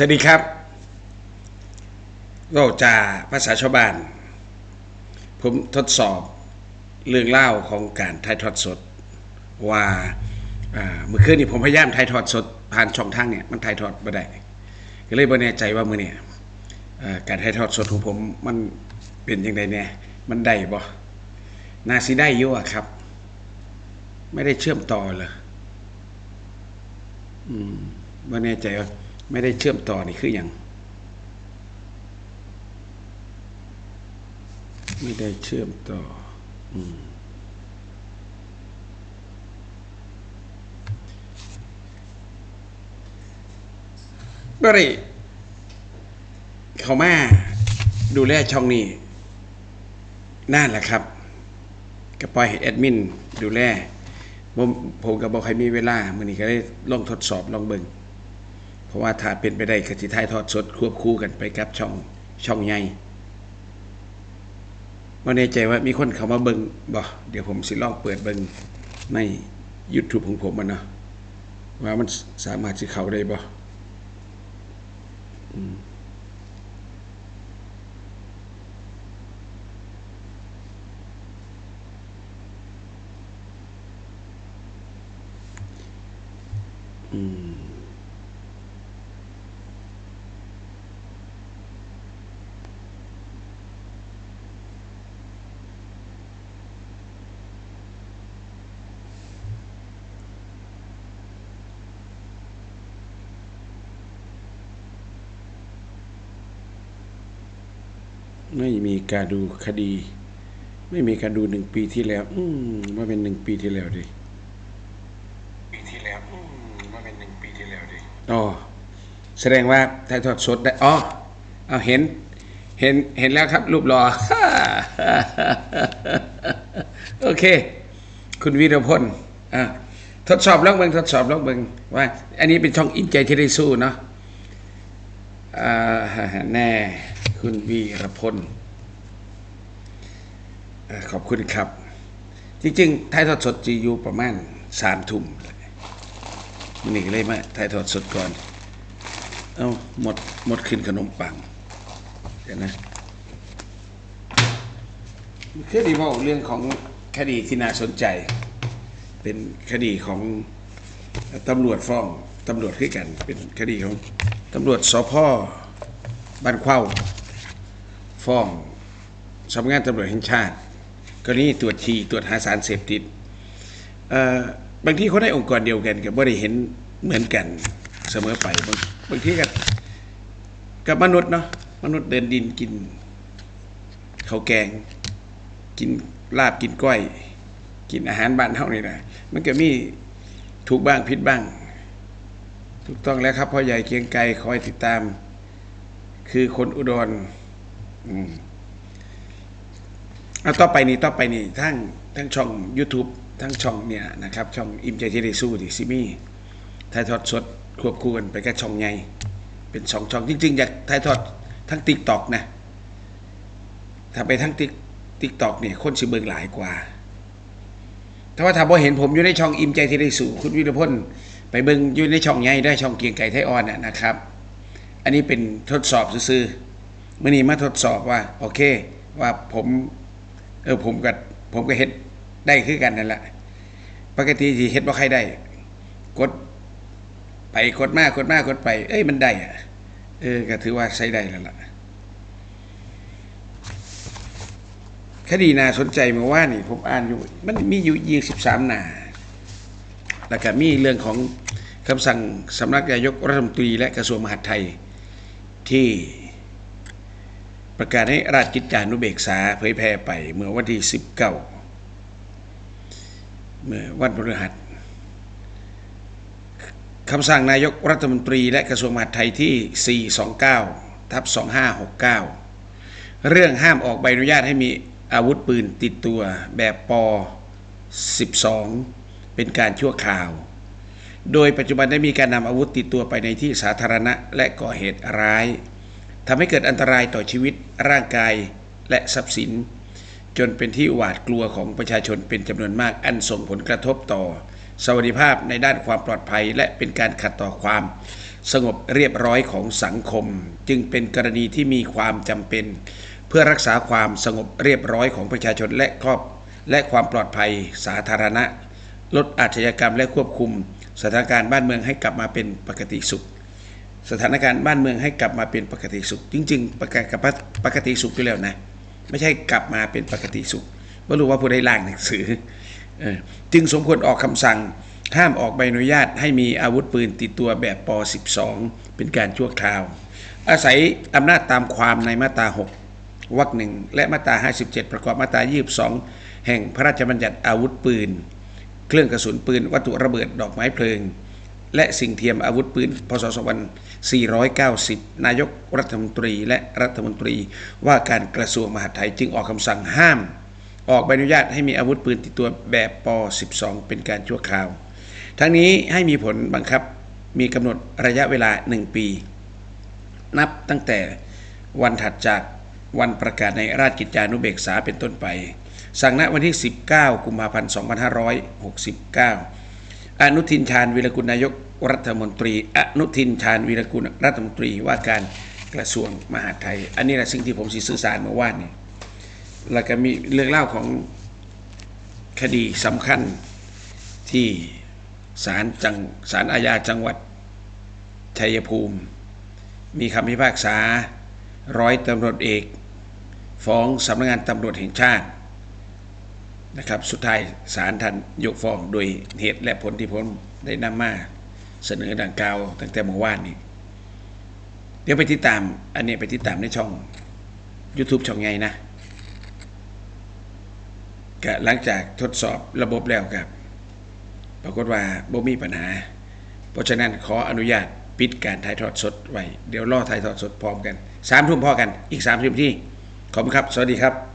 สวัสดีครับเราจะภาษาชาวบ้าน ผมทดสอบเรื่องเล่าของการถ่ายทอดสด ว่าเมื่อคืนนี้ผมพยายามถ่ายทอดสด ผ่านช่องทางเนี่ยมันถ่ายทอดไม่ได้ก็เลยบ่แน่ใจว่ามื่อเนี่ยการถ่ายทอดสดของผมมันเป็นยังไงเนี่ยมันได้บ่นาสิได้ยู่อะครับ ไม่ได้เชื่อมต่อเลยอืมบ่แน่ใจว่า ไม่ได้เชื่อมต่อนี่คืออย่างไม่ได้เชื่อมต่ออืมบ่ได้เขามาดูแลช่องนี้นั่นแหละครับ ก็ปล่อยให้แอดมินดูแลผมผมก็บบอกให้มีเวลามือนี้ก็ได้ลองทดสอบลองเบิ่ง เพราะว่าถ้าเป็นไปได้ก็สิถ่ายทอดสดควบคู่กันไปกับช่องช่องใหญ่บ่แน่ใจว่ามีคนเข้ามาเบิ่งบ่เดี๋ยวผมสิลองเปิดเบิ่งใน YouTube ของผมมันเนาะว่ามันสามารถสิเข้าได้บ่อืม ไม่มีการดูคดี ไม่มีการดูหนึ่งปีที่แล้ว อืมว่าเป็นหนึ่งปีที่แล้วดิปีที่แล้วอืมว่าเป็นหนึ่งปีที่แล้วดิอ๋อแสดงว่าถ่ายทอดสดได้อ๋อเอาเห็น เห็นเห็นแล้วครับ รูปหล่อโอเค คุณวีรพลอะทดสอบลองเบิงทดสอบลองเบิงว่า อันนี้เป็นช่องอินใจที่ได้สู้เนาะอ่าแน่คุณวีรพลเอ่อ ขอบคุณครับ จริงๆถ่ายทอดสดจะอยู่ประมาณสามทุ่มมันนี่เลยมาถ่ายทอดสดก่อน เอาหมดหมดขึ้นขนมปังเดี๋ยวนะคือดีว่าเรื่องของคดีที่น่าสนใจ เป็นคดีของตำรวจฟ้องตำรวจขึ้นกัน เป็นคดีของตำรวจสพบ้านเข้าฟ้องสำนักงานตำรวจแห่งชาติ กรณีตรวจฉี่ตรวจหาสารเสพติดบางทีเขาได้องค์กรเดียวกันก็บ่ได้เห็นเหมือนกันเสมอไป บางบางทีก็กับมนุษย์เนาะมนุษย์เดินดินกินข้าวแกง กินลาบกินก้อย กินอาหารบ้านเฮานี่นะมันก็มีถูกบ้างผิดบ้าง ถูกต้องแล้วครับพ่อใหญ่เกียงไกรคอยติดตาม คือคนอุดร อืม เอาต่อไปนี่ต่อไปนี่ทั้งทั้งช่อง YouTube ทั้งช่องเนี่ยนะครับ ช่องอิมใจที่ได้สู้ดิซิมี่ถ่ายทอดสดควบคู่กันไปกับช่องใหญ่เป็นสองช่องจริงๆอยากถ่ายทอดทั้งติ๊กตอกนะถ้าไปทั้งติ๊กติ๊กตอกเนี่ยคนสิเบิงหลายกว่า ถ้าว่าถ้าบ่เห็นผมอยู่ในช่องอิมใจที่ได้สู่คุณวิรพลไปเบิงอยู่ในช่องใหญ่ได้ช่องเกียงไก่ไทยออนนะครับ อันนี้เป็นทดสอบซื่อๆมื่อนี้มาทดสอบว่า โอเค ว่าผม เออผมกับผมก็เฮ็ดได้คือกันนั่นแหละปกติที่เฮ็ดบ่าใครได้ กด ไปกดมากกดมากกดไป เอ้ยมันได้อะเออก็ถือว่าใช้ได้แล้วล่ะคดีน่าสนใจมื่อว่านี่ ผมอ่านอยู่ มันมีอยู่ยี่สิบสามหน้าแล้วก็มีเรื่องของคำสั่งสำนักนายกรัฐมนตรีและกระทรวงมหาดไทยที่ ประกาศให้ราชกิจจานุเบกษาเผยแพร่ไปเมื่อวันที่ 19 เมื่อวันพฤหัสคำสั่งนายกรัฐมนตรีและกระทรวงมหาดไทยที่ 429 ทับ 2569 เรื่องห้ามออกใบอนุญาตให้มีอาวุธปืนติดตัวแบบป 12 เป็นการชั่วคราว โดยปัจจุบันได้มีการนำอาวุธติดตัวไปในที่สาธารณะและก่อเหตุร้าย ทำให้เกิดอันตรายต่อชีวิตร่างกายและทรัพย์สิน จนเป็นที่หวาดกลัวของประชาชนเป็นจำนวนมากอันส่งผลกระทบต่อ สวัสดิภาพในด้านความปลอดภัย และเป็นการขัดต่อความ สงบเรียบร้อยของสังคม จึงเป็นกรณีที่มีความจำเป็น เพื่อรักษาความสงบเรียบร้อยของประชาชนและครอบและความปลอดภัยสาธารณะ ลดอาชญากรรมและควบคุมสถานการณ์บ้านเมืองให้กลับมาเป็นปกติสุข สถานการณ์บ้านเมืองให้กลับมาเป็นปกติสุข จริง ๆปกติกับปกติสุขอยู่แล้วนะ ไม่ใช่กลับมาเป็นปกติสุขไม่รู้ว่าผู้ใดล่างหนังสือเออจึงสมควรออกคำสั่งห้ามออกใบอนุญาตให้มีอาวุธปืนติดตัวแบบป .12 เป็นการชั่วคราว อาศัยอำนาจตามความในมาตรา 6วรรคหนึ่งและมาตรา 57 ประกอบมาตรา 22 แห่งพระราชบัญญัติอาวุธปืน เครื่องกระสุนปืน วัตถุระเบิดดอกไม้เพลิง และสิ่งเทียมอาวุธปืนพศ 490 นายกรัฐมนตรีและรัฐมนตรีว่าการกระทรวงมหาดไทยจึงออกคำสั่งห้าม ออกใบอนุญาตให้มีอาวุธปืนติดตัวแบบป .12 เป็นการชั่วคราว ทั้งนี้ให้มีผลบังคับมีกำหนดระยะเวลา 1 ปี นับตั้งแต่วันถัดจากวันประกาศในราชกิจจานุเบกษาเป็นต้นไป สั่งณวันที่ 19 กุมภาพันธ์ 2569 อนุทินชาญวีรกุลนายกรัฐมนตรี อนุทินชาญวีรกุลรัฐมนตรีว่าการกระทรวงมหาดไทย อันนี้แหละสิ่งที่ผมสื่อสารเมื่อวานนี้แล้วก็มีเรื่องเล่าของคดีสำคัญที่ศาลจังศาลอาญาจังหวัดชัยภูมิ มีคำพิพากษาร้อยตำรวจเอก ฟ้องสำนักงานตำรวจแห่งชาติ นะครับ สุดท้ายศาลท่านยกฟ้องโดยเหตุและผลที่ผมได้นำมาเสนอดังกล่าวตั้งแต่เมื่อวานนี้ เดี๋ยวไปติดตาม อันนี้ไปติดตามในช่อง YouTube ช่องไงนะก็หลังจากทดสอบระบบแล้วครับ ปรากฏว่าบ่มีปัญหา เพราะฉะนั้นขออนุญาตปิดการถ่ายทอดสดไว้ เดี๋ยวรอถ่ายทอดสดพร้อมกันสามทุ่มพอกันอีกสามสิบที่ขอบคุณครับ สวัสดีครับ